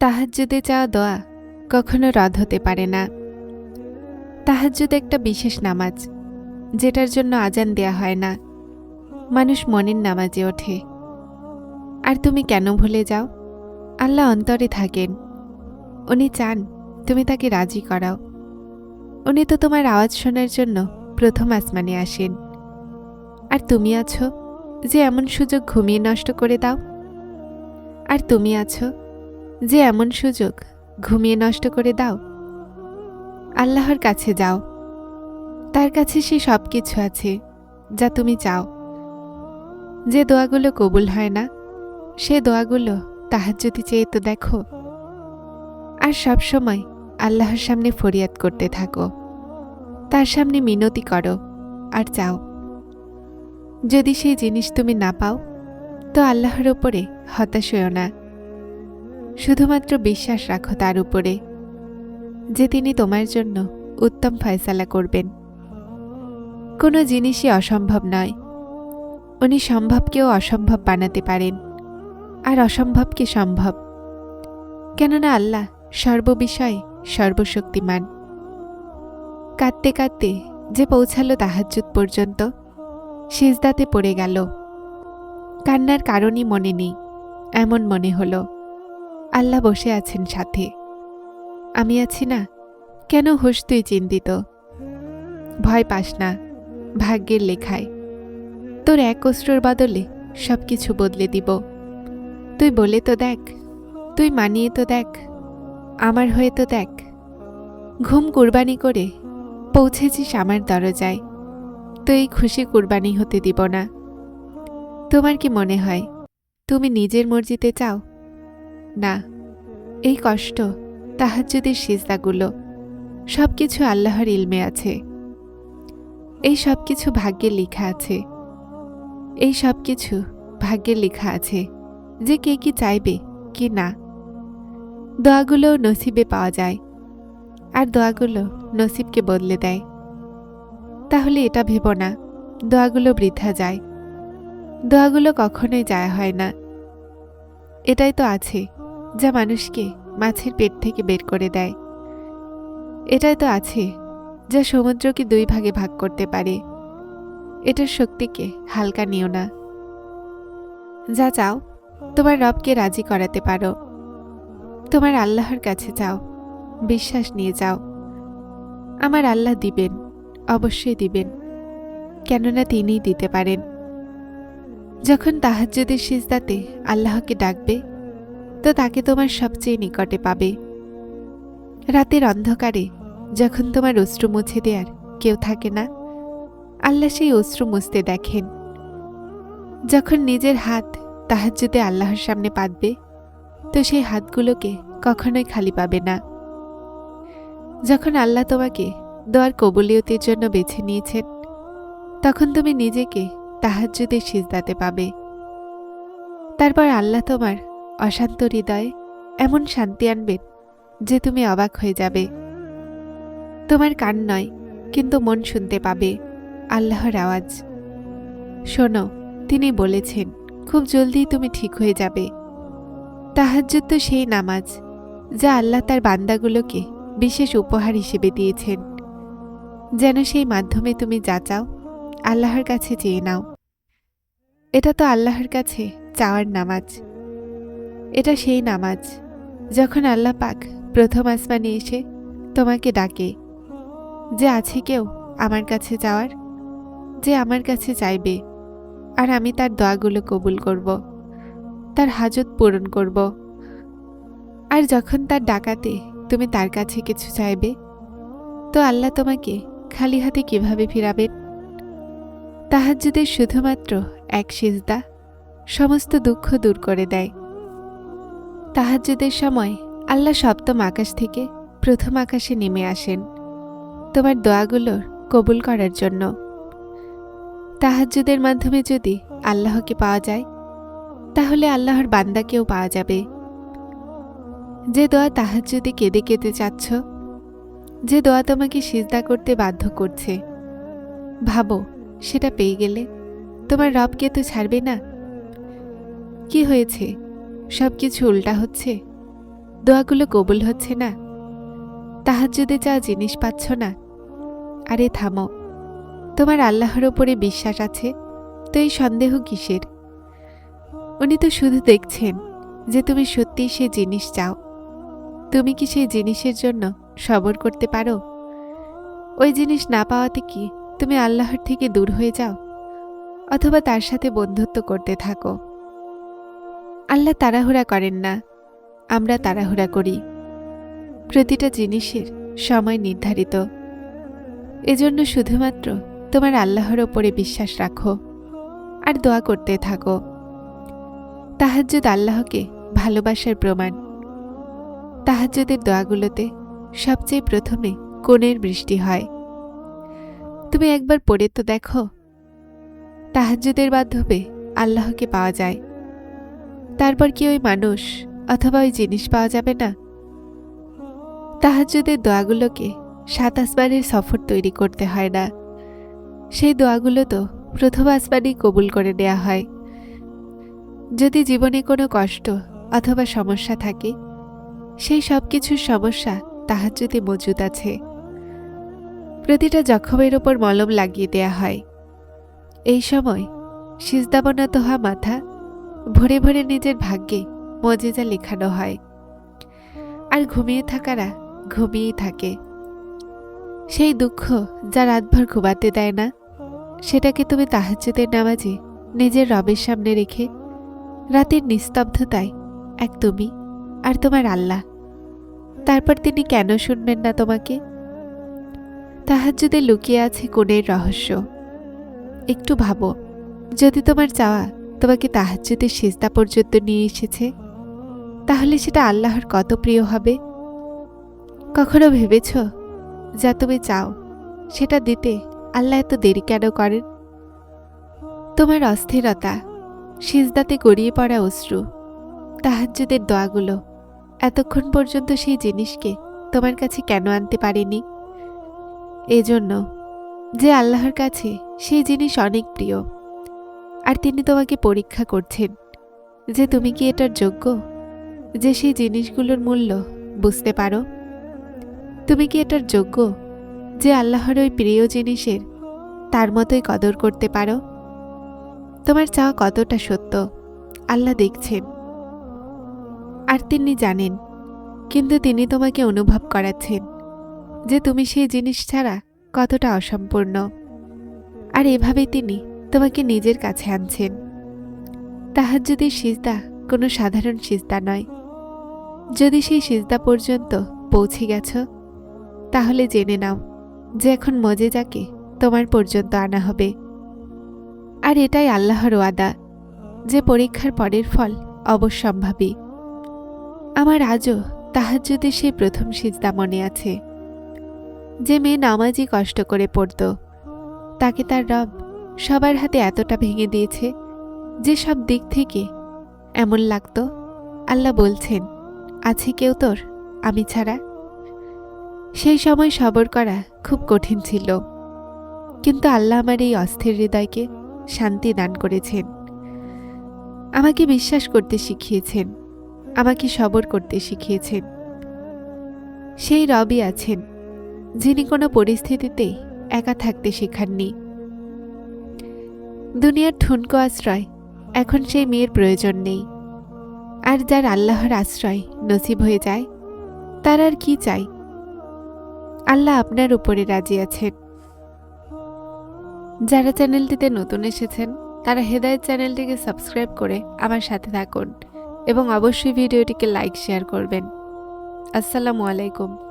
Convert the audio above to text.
তাহাজ্জুদে চাওয়া দোয়া কখনো রদ হতে পারে না। তাহাজ্জুদ একটা বিশেষ নামাজ, যেটার জন্য আজান দেয়া হয় না। মানুষ মনের নামাজে ওঠে। আর তুমি কেন ভুলে যাও? আল্লাহ অন্তরে থাকেন। উনি চান তুমি তাকে রাজি করাও। উনি তো তোমার আওয়াজ শোনার জন্য প্রথম আসমানে আসেন। আর তুমি আছো যে এমন সুযোগ ঘুমিয়ে নষ্ট করে দাও? আর তুমি আছো যে এমন সুযোগ ঘুমিয়ে নষ্ট করে দাও। আল্লাহর কাছে যাও। তার কাছে সে সব কিছু আছে, যা তুমি চাও। যে দোয়াগুলো কবুল হয় না, সে দোয়াগুলো তাহার যদি চেয়ে তো দেখো। আর সব সময় আল্লাহর সামনে ফরিয়াদ করতে থাকো। তার সামনে মিনতি করো আর চাও যদি সেই জিনিস তুমি না পাও, তো আল্লাহর ওপরে হতাশ হইও না। শুধুমাত্র বিশ্বাস রাখো তার উপরে, যে তিনি তোমার জন্য উত্তম ফয়সালা করবেন। কোনো জিনিসই অসম্ভব নয়। উনি সম্ভবকেও অসম্ভব বানাতে পারেন, আর অসম্ভবকে সম্ভব? কেননা আল্লাহ সর্ববিষয়ে সর্বশক্তিমান। কাঁদতে কাঁদতে যে পৌঁছালো তাহাজ্জুদ পর্যন্ত, সিজদাতে পড়ে গেল। কান্নার কারণই মনে নেই, এমন মনে হলো। আল্লাহ বসে আছেন সাথে। আমি আছি না, কেন হোস তুই চিন্তিত? ভয় পাস না, ভাগ্যের লেখায়। তোর এক অস্ত্রর বদলে সব কিছু বদলে দিব। তুই বলে তো দেখ, তুই মানিয়ে তো দেখ, আমার হয়ে তো দেখ। ঘুম কুরবানি করে পৌঁছেছিস আমার দরজায়। তো এই খুশি কুরবানি হতে দিব না। তোমার কি মনে হয়, তুমি নিজের মর্জিতে চাও না, এই কষ্ট, তাহাজ্জুদের সিজদাগুলো সব কিছু আল্লাহর ইলমে আছে। এই সব কিছু ভাগ্যে লেখা আছে। এই সব কিছু ভাগ্যে লেখা আছে যে কে কি চাইবে, কি না। দোয়াগুলোও নসিবে পাওয়া যায়, আর দোয়াগুলো নসিবকে বদলে দেয়। তাহলে এটা ভেব না, দোয়াগুলো বৃদ্ধা যায়। দোয়াগুলো কখনোই যায় হয় না। এটাই তো আছে। যা মানুষকে মাছের পেট থেকে বের করে দেয়। এটাই তো আছে, যা সমুদ্রকে দুই ভাগে ভাগ করতে পারে। এটার শক্তিকে হালকা নিও না। যা চাও, তোমার রবকে রাজি করাতে পারো। তোমার আল্লাহর কাছে যাও বিশ্বাস নিয়ে যাও। আমার আল্লাহ দিবেন, অবশ্যই দিবেন, কেননা তিনিই দিতে পারেন। যখন তাহাজ্জুদের সিজদাতে আল্লাহকে ডাকবে তো তাকে তোমার সবচেয়ে নিকটে পাবে। রাতের অন্ধকারে যখন তোমার অশ্রু মুছে দেয়ার কেউ থাকে না, আল্লাহ সেই অশ্রু মুছতে দেখেন। যখন নিজের হাত তাহাজ্জুদে আল্লাহর সামনে পাতবে, তো সেই হাতগুলোকে কখনোই খালি পাবে না। যখন আল্লাহ তোমাকে দোয়ার কবুলিয়তের জন্য বেছে নিয়েছেন, তখন তুমি নিজেকে তাহাজ্জুদের সিজদাতে পাবে। তারপর আল্লাহ তোমার অশান্ত হৃদয়ে, এমন শান্তি আনবেন যে তুমি অবাক হয়ে যাবে। তোমার কান নয়, কিন্তু মন শুনতে পাবে আল্লাহর আওয়াজ। শোনো, তিনি বলেছেন, খুব জলদি তুমি ঠিক হয়ে যাবে। তাহাজ্জুদ তো সেই নামাজ, যা আল্লাহ তার বান্দাগুলোকে বিশেষ উপহার হিসেবে দিয়েছেন। যেন সেই মাধ্যমে তুমি যা চাও, আল্লাহর কাছে চেয়ে নাও। এটা তো আল্লাহর কাছে চাওয়ার নামাজ। এটা সেই নামাজ, যখন আল্লাহ পাক প্রথম আসমানে এসে তোমাকে ডাকে, যে আছে কেউ আমার কাছে যাওয়ার? যে আমার কাছে চাইবে, আর আমি তার দোয়াগুলো কবুল করব, তার হাজত পূরণ করব। আর যখন তার ডাকাতে তুমি তার কাছে কিছু চাইবে, তো আল্লাহ তোমাকে খালি হাতে কীভাবে ফিরাবেন? তাহাজ্জুদের শুধুমাত্র এক সিজদা সমস্ত দুঃখ দূর করে দেয়। তাহাজ্জুদের সময় আল্লাহ সপ্তম আকাশ থেকে প্রথম আকাশে নেমে আসেন। তোমার দোয়াগুলোর কবুল করার জন্য। তাহাজ্জুদের মাধ্যমে যদি আল্লাহকে পাওয়া যায়, তাহলে আল্লাহর বান্দাকেও পাওয়া যাবে। যে দোয়া তাহাজ্জুদে কেঁদে কেঁদে চাচ্ছ, যে দোয়া তোমাকে সিজদা করতে বাধ্য করছে, ভাবো সেটা পেয়ে গেলে তোমার রবকে তো ছাড়বে না। কি হয়েছে? সব কিছু উল্টা হচ্ছে। দোয়াগুলো কবুল হচ্ছে না। তাহার যদি চা জিনিস পাচ্ছ না। আরে, থামো। তোমার আল্লাহর ওপরে বিশ্বাস আছে, তো এই সন্দেহ কিসের? উনি তো শুধু দেখছেন যে তুমি সত্যি সে জিনিস চাও। তুমি কি সেই জিনিসের জন্য সবর করতে পারো? ওই জিনিস না পাওয়াতে কি তুমি আল্লাহর থেকে দূর হয়ে যাও? অথবা তার সাথে বন্ধুত্ব করতে থাকো? আল্লাহ তাড়াহুড়া করেন না। আমরা তাড়াহুড়া করি। প্রতিটা জিনিসের সময় নির্ধারিত। এজন্য শুধুমাত্র তোমার আল্লাহর ওপরে বিশ্বাস রাখো আর দোয়া করতে থাকো। তাহাজ্জুদ আল্লাহকে ভালোবাসার প্রমাণ। তাহাজ্জুদের দোয়াগুলোতে সবচেয়ে প্রথমে কোণের বৃষ্টি হয়। তুমি একবার পড়ে তো দেখো। তাহাজ্জুদের মাধ্যমে আল্লাহকে পাওয়া যায়। তারপর কি ওই মানুষ অথবা ওই জিনিস পাওয়া যাবে না? তাহাজ্জুদের দোয়াগুলোকে সাত আসমানের সফর তৈরি করতে হয় না। সেই দোয়াগুলো তো প্রথম আসমানেই কবুল করে দেয়া হয়। যদি জীবনে কোনো কষ্ট অথবা সমস্যা থাকে, সেই সব কিছুর সমস্যা তাহাজ্জুদে মজুদ আছে। প্রতিটা জখমের ওপর মলম লাগিয়ে দেয়া হয়। এই সময় সিজদাবনত হওয়া মাথা ভরে ভরে নিজের ভাগ্যে মজেজা লেখানো হয়। আর ঘুমিয়ে থাকারা ঘুমিয়েই থাকে। সেই দুঃখ যা রাতভর ঘুমাতে দেয় না, সেটাকে তুমি তাহাজ্জুদের নামাজে নিজের রবের সামনে রেখে রাতের নিস্তব্ধতায় এক তুমি আর তোমার আল্লাহ। তারপর তিনি কেন শুনবেন না তোমাকে? তাহাজ্জুদে লুকিয়ে আছে কোণের রহস্য। একটু ভাবো, যদি তোমার চাওয়া তোমাকে তাহাজ্জুদের সিজদা পর্যন্ত নিয়ে এসেছে? তাহলে সেটা আল্লাহর কত প্রিয় হবে? কখনো ভেবেছ? যা তুমি চাও, সেটা দিতে আল্লাহ এত দেরি কেন করেন? তোমার অস্থিরতা, সিজদাতে গড়িয়ে পড়া অশ্রু, তাহাজ্জুদের দোয়াগুলো, এতক্ষণ পর্যন্ত সেই জিনিসকে তোমার কাছে কেন আনতে পারেনি? এজন্য যে আল্লাহর কাছে সেই জিনিস অনেক প্রিয়। আর তিনি তোমাকে পরীক্ষা করছেন যে তুমি কি এটার যোগ্য? যে সেই জিনিসগুলোর মূল্য, বুঝতে পারো? তুমি কি এটার যোগ্য? যে আল্লাহর ওই প্রিয় জিনিসের তার মতোই কদর করতে পারো? তোমার চাওয়া কতটা সত্য? আল্লাহ দেখছেন। আর তিনি জানেন, কিন্তু তিনি তোমাকে অনুভব করাচ্ছেন যে তুমি সেই জিনিস ছাড়া কতটা অসম্পূর্ণ। আর এভাবেই তিনি তোমাকে নিজের কাছে আনছেন। তাহার যদি সিজদা কোনো সাধারণ সিজদা নয়। যদি সেই সিজদা পর্যন্ত পৌঁছে গেছ, তাহলে জেনে নাও যে এখন মজেজাকে তোমার পর্যন্ত আনা হবে। আর এটাই আল্লাহর ওয়াদা যে পরীক্ষার পরের ফল অবশ্যম্ভাবী। আমার আজও তাহাজ্জুদের সেই প্রথম সিজদা মনে আছে। যে মেয়ে নামাজই কষ্ট করে পড়ত, তাকে তার রব সবার হাতে এতটা ভেঙে দিয়েছে যে সব দিক থেকে এমন লাগতো। আল্লাহ বলছেন, আছে কেউ তোর? আমি ছাড়া? সেই সময় সবর করা খুব কঠিন ছিল। কিন্তু আল্লাহ আমার এই অস্থির হৃদয়কে শান্তি দান করেছেন। আমাকে বিশ্বাস করতে শিখিয়েছেন। আমাকে সবর করতে শিখিয়েছেন। সেই রবই আছেন, যিনি কোনো পরিস্থিতিতে একা থাকতে শেখাননি। দুনিয়ার ঠুনকো আশ্রয়, এখন সেই মেয়ের প্রয়োজন নেই। আর যার আল্লাহর আশ্রয় নসিব হয়ে যায়, তার আর কি চাই? আল্লাহ আপনার উপরে রাজি আছেন। যারা চ্যানেলটিতে নতুন এসেছেন, তারা হেদায়ত চ্যানেলটিকে সাবস্ক্রাইব করে আমার সাথে থাকুন এবং অবশ্যই ভিডিওটিকে লাইক, শেয়ার করবেন। আসসালামু আলাইকুম।